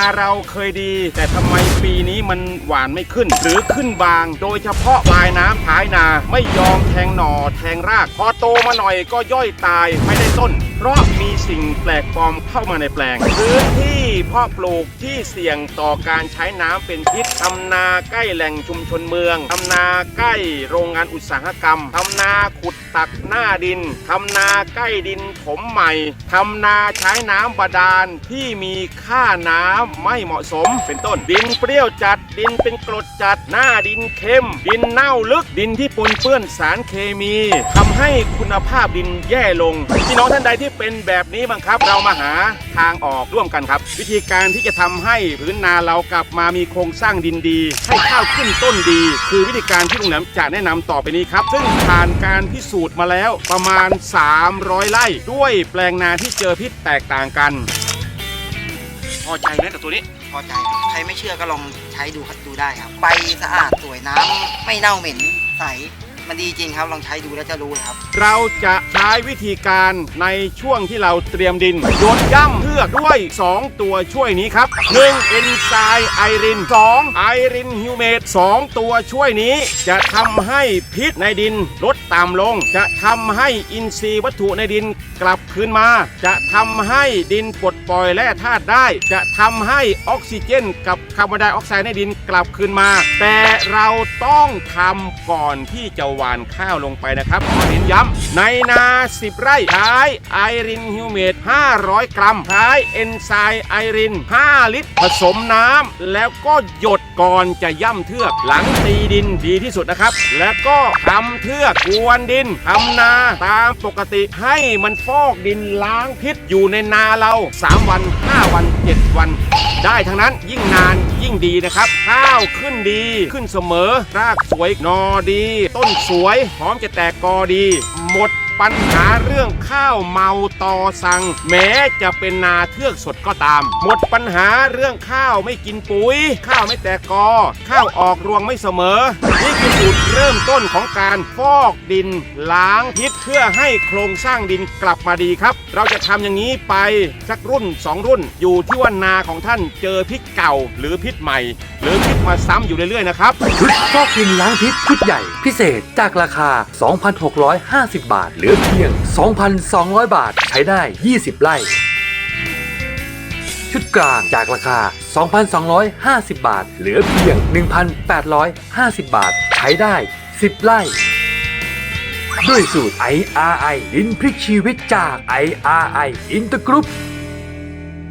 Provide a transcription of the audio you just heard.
นาเราเคยดี แต่ทำไมปีนี้มันหวานไม่ขึ้น หรือขึ้นบาง โดยเฉพาะปลายน้ำท้ายนาไม่ยอมแทงหน่อแทงราก พอโตมาหน่อยก็ย่อยตายไม่ได้ต้น เพราะมีสิ่งแปลกปลอมเข้ามาในแปลงพื้นที่เพาะปลูกที่เสี่ยงต่อการใช้น้ำเป็นพิษทำนาใกล้แหล่งชุมชนเมืองทำนาใกล้โรงงานอุตสาหกรรมทำนาขุดตักหน้าดินทำนาใกล้ดินถมใหม่ทำนาใช้น้ำบาดาลที่มีค่าน้ำไม่เหมาะสม เป็นต้น ดินเปรี้ยวจัด ดินเป็นกรดจัด หน้าดินเค็มดินเน่าลึก ดินที่ปนเปื้อนสารเคมีทำให้คุณภาพดินแย่ลง พี่น้องท่านใดที่เป็นแบบนี้บ้างครับ เรามาหาทางออกร่วมกันครับ วิธีการที่จะทำให้พื้นนาเรากลับมามีโครงสร้างดินดี ให้ข้าวขึ้นต้นดี คือวิธีการที่ลุงแหลมจะแนะนำต่อไปนี้ครับ ซึ่งผ่านการพิสูจน์มาแล้วประมาณ 300 ไร่ด้วยแปลงนาที่เจอพิษแตกต่างกัน อใจไหมกับตัวนี้ พอใจครับใครไม่เชื่อก็ลองใช้ดูครับดูได้ครับ ใบสะอาดสวยน้ำไม่เน่าเหม็นใส มันดีจริงครับ ลองใช้ดูแล้วจะรู้เลยครับ เราจะใช้วิธีการในช่วงที่เราเตรียมดินโยนย่ำเพือกด้วย 2 ตัวช่วยนี้ครับ 1. เอนไซม์ไอริน 2. ไอรินฮิวเมต2ตัวช่วยนี้ จะทำให้พิษในดินลดต่ำลง จะทำให้อินทรีย์วัตถุในดินกลับคืนมา จะทำให้ดินปลดปล่อยแร่ธาตุได้ จะทำให้ออกซิเจน กับคาร์บอนไดออกไซด์ในดินกลับคืนมา แต่เราต้องทำก่อนที่จะหว่านข้าวลงไปนะครับขอเน้นย้ำในนา 10 ไร่ใช้ไอรินฮิวเมต500 กรัมใช้เอนไซม์ไอริน 5 ลิตร ผสมน้ำแล้วก็หยดก่อนจะย่ำเทือก หลังตีดินดีที่สุดนะครับ แล้วก็ทำเทือกกวนดินทำนาตามปกติให้มันฟอกดินล้างพิษอยู่ในนาเรา 3 วัน 5 วัน 7 วัน ได้ทั้งนั้นยิ่งนาน ยิ่งดีนะครับ ข้าวขึ้นดีขึ้นเสมอ รากสวยนอดี ต้นสวย พร้อมจะแตกกอดี หมด ปัญหาเรื่องข้าวเมาตอสัง แม้จะเป็นนาเทือกสดก็ตาม หมดปัญหาเรื่องข้าวไม่กินปุ๋ย ข้าวไม่แตกกอ ข้าวออกรวงไม่เสมอ นี่คือจุดเริ่มต้นของการฟอกดิน ล้างพิษเพื่อให้โครงสร้างดินกลับมาดีครับ เราจะทำอย่างนี้ไปสักรุ่น 2 รุ่น อยู่ที่ว่านาของท่านเจอพิษเก่าหรือพิษใหม่ หรือพิษมาซ้ำอยู่เรื่อยๆนะครับชุดฟอกดินล้างพิษชุดใหญ่ พิเศษจากราคา 2,650 บาทเหลือเพียง 2,200 บาทใช้ได้ 20 ไร่ ชุดกลางจากราคา 2,250 บาท เหลือเพียง 1,850 บาท ใช้ได้ 10 ไร่ ด้วยสูตร IRI ลินพริกชีวิตจาก IRI Intergroup